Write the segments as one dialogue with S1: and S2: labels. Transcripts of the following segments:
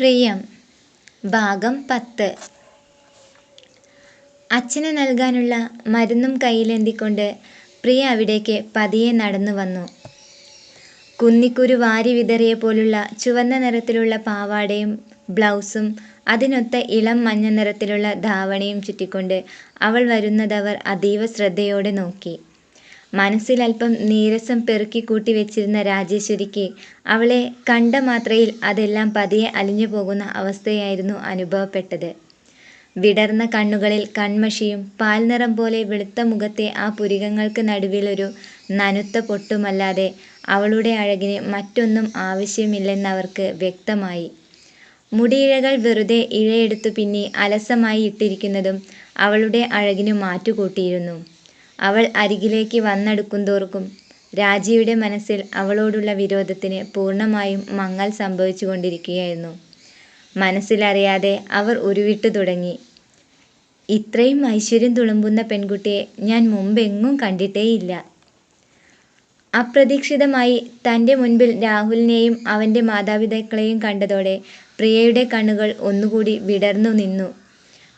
S1: പ്രിയം ഭാഗം പത്ത് അച്ഛന് നൽകാനുള്ള മരുന്നും കയ്യിലെന്തിക്കൊണ്ട് പ്രിയ അവിടേക്ക് പതിയെ നടന്നു വന്നു. കുന്നിക്കുരു വാരി വിതറിയ പോലുള്ള ചുവന്ന നിറത്തിലുള്ള പാവാടയും ബ്ലൗസും അതിനൊത്ത ഇളം മഞ്ഞ നിറത്തിലുള്ള ധാവണിയും ചുറ്റിക്കൊണ്ട് അവൾ വരുന്നതവർ അതീവ ശ്രദ്ധയോടെ നോക്കി. മനസ്സിലല്പം നീരസം പെറുക്കിക്കൂട്ടി വെച്ചിരുന്ന രാജേശ്വരിക്ക് അവളെ കണ്ട മാത്രയിൽ അതെല്ലാം പതിയെ അലിഞ്ഞു പോകുന്ന അവസ്ഥയായിരുന്നു അനുഭവപ്പെട്ടത്. വിടർന്ന കണ്ണുകളിൽ കൺമഷിയും പാൽനിറം പോലെ വെളുത്ത മുഖത്തെ ആ പുരികങ്ങൾക്ക് നടുവിലൊരു നനുത്ത പൊട്ടുമല്ലാതെ അവളുടെ അഴകിന് മറ്റൊന്നും ആവശ്യമില്ലെന്നവർക്ക് വ്യക്തമായി. മുടിയിഴകൾ വെറുതെ ഇഴയെടുത്തു പിന്നി അലസമായി ഇട്ടിരിക്കുന്നതും അവളുടെ അഴകിനു മാറ്റുകൂട്ടിയിരുന്നു. അവൾ അരികിലേക്ക് വന്നടുക്കുന്തോറും രാജിയുടെ മനസ്സിൽ അവളോടുള്ള വിരോധത്തിന് പൂർണമായും മങ്ങൽ സംഭവിച്ചുകൊണ്ടിരിക്കുകയായിരുന്നു. മനസ്സിലറിയാതെ അവർ ഉരുവിട്ടു തുടങ്ങി. "ഇത്രയും ഐശ്വര്യം തുളുമ്പുന്ന പെൺകുട്ടിയെ ഞാൻ മുമ്പെങ്ങും കണ്ടിട്ടേയില്ല. " അപ്രതീക്ഷിതമായി തന്റെ മുൻപിൽ രാഹുലിനെയും അവന്റെ മാതാപിതാക്കളെയും കണ്ടതോടെ പ്രിയയുടെ കണ്ണുകൾ ഒന്നുകൂടി വിടർന്നു നിന്നു.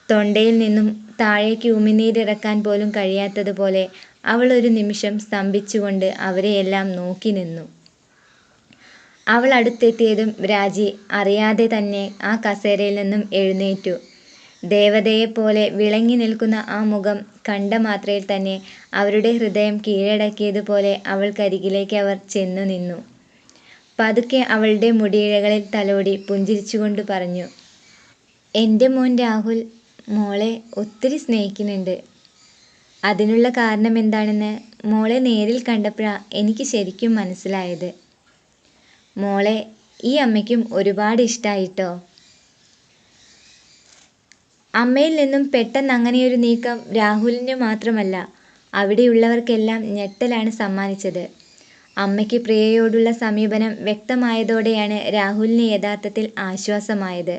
S1: തൊണ്ടയിൽ നിന്നും താഴേക്ക് ഉമിനീരിറക്കാൻ പോലും കഴിയാത്തതുപോലെ അവൾ ഒരു നിമിഷം സ്തംഭിച്ചുകൊണ്ട് അവരെയെല്ലാം നോക്കി നിന്നു അവൾ അടുത്തെത്തിയതും രാജി അറിയാതെ തന്നെ ആ കസേരയിൽ നിന്നും എഴുന്നേറ്റു. ദേവതയെപ്പോലെ വിളങ്ങി നിൽക്കുന്ന ആ മുഖം കണ്ട മാത്രയിൽ തന്നെ അവരുടെ ഹൃദയം കീഴടക്കിയതുപോലെ അവൾക്കരികിലേക്ക് അവർ ചെന്നു നിന്നു പതുക്കെ അവളുടെ മുടിയിഴകളിൽ തലോടി പുഞ്ചിരിച്ചുകൊണ്ട് പറഞ്ഞു. എന്റെ മോൻ രാഹുൽ മോളെ ഒത്തിരി സ്നേഹിക്കുന്നുണ്ട്. അതിനുള്ള കാരണം എന്താണെന്ന് മോളെ നേരിൽ കണ്ടപ്പോഴാണ് എനിക്ക് ശരിക്കും മനസ്സിലായത്. മോളെ ഈ അമ്മയ്ക്കും ഒരുപാട് ഇഷ്ടമായിട്ടോ " അമ്മയിൽ നിന്നും പെട്ടെന്ന് അങ്ങനെയൊരു നീക്കം രാഹുലിന് മാത്രമല്ല അവിടെയുള്ളവർക്കെല്ലാം ഞെട്ടലാണ് സമ്മാനിച്ചത്. അമ്മയ്ക്ക് പ്രിയയോടുള്ള സമീപനം വ്യക്തമായതോടെയാണ് രാഹുലിന് യഥാർത്ഥത്തിൽ ആശ്വാസമായത്.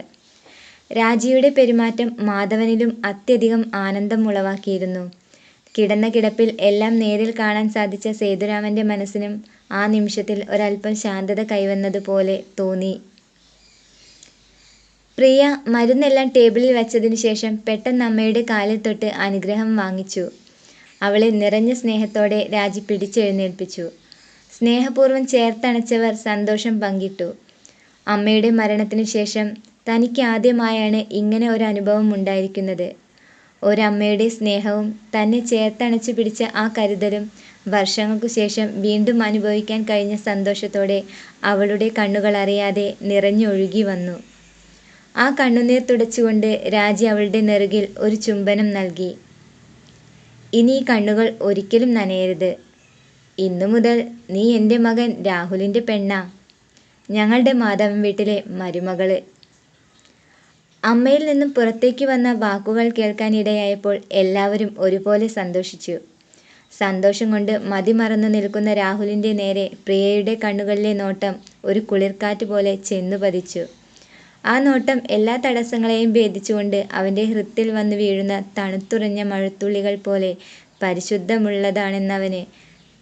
S1: രാജിയുടെ പെരുമാറ്റം മാധവനിലും അത്യധികം ആനന്ദം ഉളവാക്കിയിരുന്നു കിടന്ന കിടപ്പിൽ എല്ലാം നേരിൽ കാണാൻ സാധിച്ച സേതുരാമന്റെ മനസ്സിനും ആ നിമിഷത്തിൽ ഒരല്പം ശാന്തത കൈവന്നതുപോലെ തോന്നി. പ്രിയ മരുന്നെല്ലാം ടേബിളിൽ വച്ചതിനു ശേഷം പെട്ടെന്ന് അമ്മയുടെ കാലിൽ തൊട്ട് അനുഗ്രഹം വാങ്ങിച്ചു. അവളെ നിറഞ്ഞ സ്നേഹത്തോടെ രാജി പിടിച്ചെഴുന്നേൽപ്പിച്ചു. സ്നേഹപൂർവം ചേർത്തണച്ചവർ സന്തോഷം പങ്കിട്ടു. അമ്മയുടെ മരണത്തിനു ശേഷം തനിക്കാദ്യമായാണ് ഇങ്ങനെ ഒരനുഭവമുണ്ടായിരിക്കുന്നത്. ഒരമ്മയുടെ സ്നേഹവും തന്നെ ചേർത്തണച്ചു പിടിച്ച ആ കരുതലും വർഷങ്ങൾക്കു ശേഷം വീണ്ടും അനുഭവിക്കാൻ കഴിഞ്ഞ സന്തോഷത്തോടെ അവളുടെ കണ്ണുകൾ കണ്ണുകളറിയാതെ നിറഞ്ഞൊഴുകി വന്നു. ആ കണ്ണുനീർ തുടച്ചുകൊണ്ട് രാജി അവളുടെ നെറുകിൽ ഒരു ചുംബനം നൽകി. "ഇനി ഈ കണ്ണുകൾ ഒരിക്കലും നനയരുത്. ഇന്നു മുതൽ നീ എന്റെ മകൻ രാഹുലിന്റെ പെണ്ണാ. ഞങ്ങളുടെ മാധവൻ വീട്ടിലെ മരുമകൾ. " അമ്മയിൽ നിന്നും പുറത്തേക്ക് വന്ന വാക്കുകൾ കേൾക്കാനിടയായപ്പോൾ എല്ലാവരും ഒരുപോലെ സന്തോഷിച്ചു. സന്തോഷം കൊണ്ട് മതിമറന്നു നിൽക്കുന്ന രാഹുലിന്റെ നേരെ പ്രിയയുടെ കണ്ണുകളിലെ നോട്ടം ഒരു കുളിർക്കാറ്റ് പോലെ ചെന്നു പതിച്ചു ആ നോട്ടം എല്ലാ തടസ്സങ്ങളെയും ഭേദിച്ചുകൊണ്ട് അവന്റെ ഹൃത്തിൽ വന്നു വീഴുന്ന തണുത്തുറഞ്ഞ മഴത്തുള്ളികൾ പോലെ പരിശുദ്ധമുള്ളതാണെന്നവന്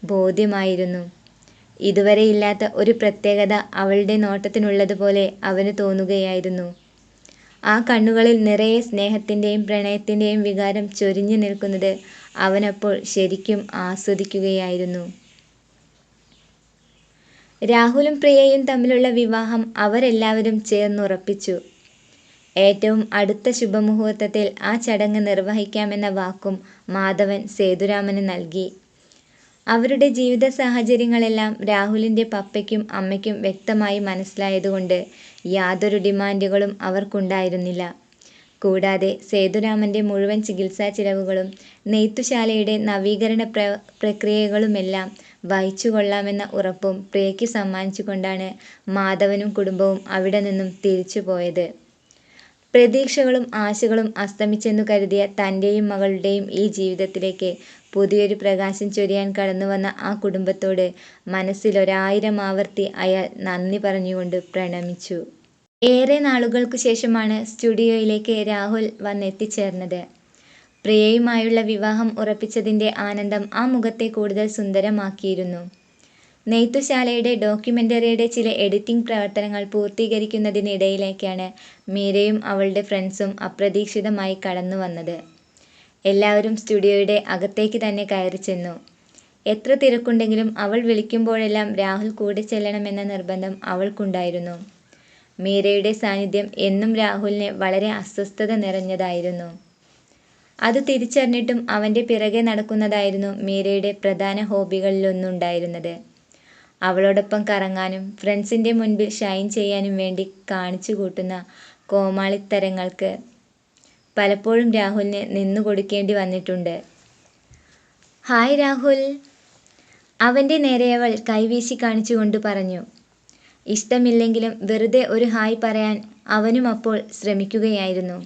S1: ബോധ്യമായിരുന്നു. ഇതുവരെ ഇല്ലാത്ത ഒരു പ്രത്യേകത അവളുടെ നോട്ടത്തിനുള്ളതുപോലെ അവന് തോന്നുകയായിരുന്നു. ആ കണ്ണുകളിൽ നിറയെ സ്നേഹത്തിന്റെയും പ്രണയത്തിന്റെയും വികാരം ചൊരിഞ്ഞു നിൽക്കുന്നത് അവനപ്പോൾ ശരിക്കും ആസ്വദിക്കുകയായിരുന്നു. രാഹുലും പ്രിയയും തമ്മിലുള്ള വിവാഹം അവരെല്ലാവരും ചേർന്നുറപ്പിച്ചു. ഏറ്റവും അടുത്ത ശുഭമുഹൂർത്തത്തിൽ ആ ചടങ്ങ് നിർവഹിക്കാമെന്ന വാക്കും മാധവൻ സേതുരാമന് നൽകി. അവരുടെ ജീവിത സാഹചര്യങ്ങളെല്ലാം രാഹുലിന്റെ പപ്പയ്ക്കും അമ്മയ്ക്കും വ്യക്തമായി മനസ്സിലായതുകൊണ്ട് യാതൊരു ഡിമാൻഡുകളും അവർക്കുണ്ടായിരുന്നില്ല. കൂടാതെ സേതുരാമന്റെ മുഴുവൻ ചികിത്സാ ചിലവുകളും നെയ്ത്തുശാലയുടെ നവീകരണ പ്ര പ്രക്രിയകളുമെല്ലാം വഹിച്ചുകൊള്ളാമെന്ന ഉറപ്പും പ്രിയയ്ക്ക് സമ്മാനിച്ചുകൊണ്ടാണ് മാധവനും കുടുംബവും അവിടെ നിന്നും തിരിച്ചു പോയത് പ്രതീക്ഷകളും ആശകളും അസ്തമിച്ചെന്നു കരുതിയ തന്റെയും മകളുടെയും ഈ ജീവിതത്തിലേക്ക് പുതിയൊരു പ്രകാശം ചൊരിയാൻ കടന്നുവന്ന ആ കുടുംബത്തോട് മനസ്സിലൊരായിരം ആവർത്തി അയാൾ നന്ദി പറഞ്ഞുകൊണ്ട് പ്രണമിച്ചു. ഏറെ നാളുകൾക്കു ശേഷമാണ് സ്റ്റുഡിയോയിലേക്ക് രാഹുൽ വന്നെത്തിച്ചേർന്നത്. പ്രിയയുമായുള്ള വിവാഹം ഉറപ്പിച്ചതിന്റെ ആനന്ദം ആ മുഖത്തെ കൂടുതൽ സുന്ദരമാക്കിയിരുന്നു. നെയ്ത്തുശാലയുടെ ഡോക്യുമെന്ററിയുടെ ചില എഡിറ്റിംഗ് പ്രവർത്തനങ്ങൾ പൂർത്തീകരിക്കുന്നതിനിടയിലേക്കാണ് മീരയും അവളുടെ ഫ്രണ്ട്സും അപ്രതീക്ഷിതമായി കടന്നു വന്നത്. എല്ലാവരും സ്റ്റുഡിയോയുടെ അകത്തേക്ക് തന്നെ കയറി ചെന്നു എത്ര തിരക്കുണ്ടെങ്കിലും അവൾ വിളിക്കുമ്പോഴെല്ലാം രാഹുൽ കൂടെ ചെല്ലണമെന്ന നിർബന്ധം അവൾക്കുണ്ടായിരുന്നു. മീരയുടെ സാന്നിധ്യം എന്നും രാഹുലിനെ വളരെ അസ്വസ്ഥത നിറഞ്ഞതായിരുന്നു. അത് തിരിച്ചറിഞ്ഞിട്ടും അവന്റെ പിറകെ നടക്കുന്നതായിരുന്നു മീരയുടെ പ്രധാന ഹോബികളിലൊന്നുണ്ടായിരുന്നത്. അവളോടൊപ്പം കറങ്ങാനും ഫ്രണ്ട്സിന്റെ മുൻപിൽ ഷൈൻ ചെയ്യാനും വേണ്ടി കാണിച്ചു കൂട്ടുന്ന കോമാളിത്തരങ്ങൾക്ക് പലപ്പോഴും രാഹുലിന് നിന്നുകൊടുക്കേണ്ടി വന്നിട്ടുണ്ട്. ഹായ് രാഹുൽ. അവന്റെ നേരെ അവൾ കൈവീശി കാണിച്ചുകൊണ്ട് പറഞ്ഞു. ഇഷ്ടമില്ലെങ്കിലും വെറുതെ ഒരു ഹായ് പറയാൻ അവനും അപ്പോൾ ശ്രമിക്കുകയായിരുന്നു.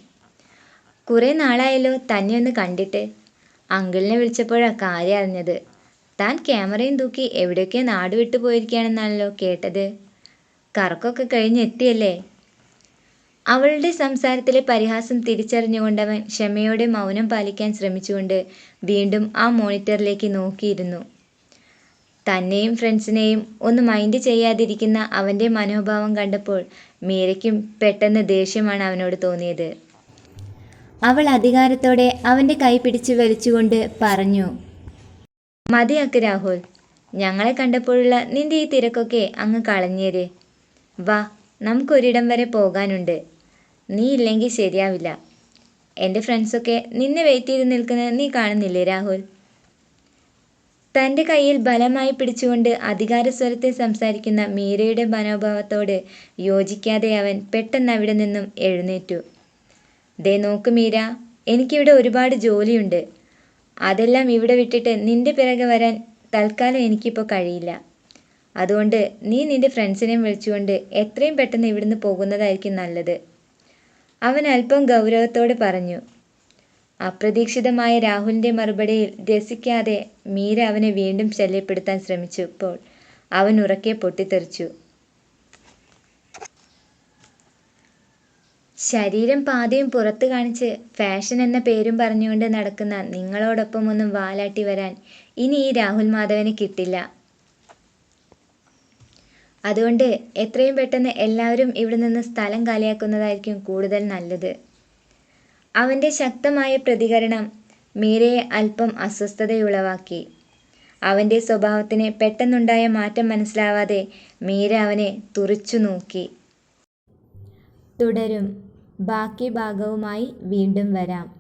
S1: കുറേ നാളായല്ലോ തന്നെ ഒന്ന് കണ്ടിട്ട്. അങ്കിളിനെ വിളിച്ചപ്പോഴാണ് കാര്യം അറിഞ്ഞത്. താൻ ക്യാമറയും തൂക്കി നാട് നാടുവിട്ടു പോയിരിക്കുകയാണെന്നാണല്ലോ കേട്ടത്. കറക്കൊക്കെ കഴിഞ്ഞ് എത്തിയല്ലേ? അവളുടെ സംസാരത്തിലെ പരിഹാസം തിരിച്ചറിഞ്ഞുകൊണ്ടവൻ ക്ഷമയോടെ മൗനം പാലിക്കാൻ ശ്രമിച്ചുകൊണ്ട് വീണ്ടും ആ മോണിറ്ററിലേക്ക് നോക്കിയിരുന്നു. തന്നെയും ഫ്രണ്ട്സിനെയും ഒന്ന് മൈൻഡ് ചെയ്യാതിരിക്കുന്ന അവന്റെ മനോഭാവം കണ്ടപ്പോൾ മീരയ്ക്കും പെട്ടെന്ന് ദേഷ്യമാണ് അവനോട് തോന്നിയത്. അവൾ അധികാരത്തോടെ അവന്റെ കൈ പിടിച്ച് വലിച്ചുകൊണ്ട് പറഞ്ഞു. മതിയാക്ക് രാഹുൽ. ഞങ്ങളെ കണ്ടപ്പോഴുള്ള നിന്റെ ഈ തിരക്കൊക്കെ അങ്ങ് കളഞ്ഞേര്. വാ നമുക്കൊരിടം വരെ പോകാനുണ്ട്. നീ ഇല്ലെങ്കിൽ ശരിയാവില്ല. എന്റെ ഫ്രണ്ട്സൊക്കെ നിന്നെ വെയിറ്റ് ചെയ്ത് നിൽക്കുന്നത് നീ കാണുന്നില്ലേ രാഹുൽ? തന്റെ കയ്യിൽ ബലമായി പിടിച്ചുകൊണ്ട് അധികാര സ്വരത്തെ സംസാരിക്കുന്ന മീരയുടെ മനോഭാവത്തോട് യോജിക്കാതെ അവൻ പെട്ടെന്ന് അവിടെ നിന്നും എഴുന്നേറ്റു. ദേ നോക്ക് മീര, എനിക്കിവിടെ ഒരുപാട് ജോലിയുണ്ട്. അതെല്ലാം ഇവിടെ വിട്ടിട്ട് നിന്റെ പിറകെ വരാൻ തൽക്കാലം എനിക്കിപ്പോൾ കഴിയില്ല. അതുകൊണ്ട് നീ നിന്റെ ഫ്രണ്ട്സിനെയും വിളിച്ചുകൊണ്ട് എത്രയും പെട്ടെന്ന് ഇവിടുന്ന് പോകുന്നതായിരിക്കും നല്ലത്. അവൻ അല്പം ഗൗരവത്തോടെ പറഞ്ഞു. അപ്രതീക്ഷിതമായ രാഹുലിന്റെ മറുപടിയിൽ രസിക്കാതെ മീര അവനെ വീണ്ടും ശല്യപ്പെടുത്താൻ ശ്രമിച്ചപ്പോൾ അവൻ ഉറക്കെ പൊട്ടിത്തെറിച്ചു. ശരീരം പാതിയും പുറത്ത് കാണിച്ച് ഫാഷൻ എന്ന പേരും പറഞ്ഞുകൊണ്ട് നടക്കുന്ന നിങ്ങളോടൊപ്പം ഒന്നും വാലാട്ടി വരാൻ ഇനി ഈ രാഹുൽ മാധവന് കിട്ടില്ല. അതുകൊണ്ട് എത്രയും പെട്ടെന്ന് എല്ലാവരും ഇവിടെ നിന്ന് സ്ഥലം കാലിയാക്കുന്നതായിരിക്കും കൂടുതൽ നല്ലത്. അവന്റെ ശക്തമായ പ്രതികരണം മീരയെ അല്പം അസ്വസ്ഥതയുളവാക്കി. അവന്റെ സ്വഭാവത്തിന് പെട്ടെന്നുണ്ടായ മാറ്റം മനസ്സിലാവാതെ മീര അവനെ തുറിച്ചുനോക്കി. തുടരും. ബാക്കി ഭാഗവുമായി വീണ്ടും വരാം.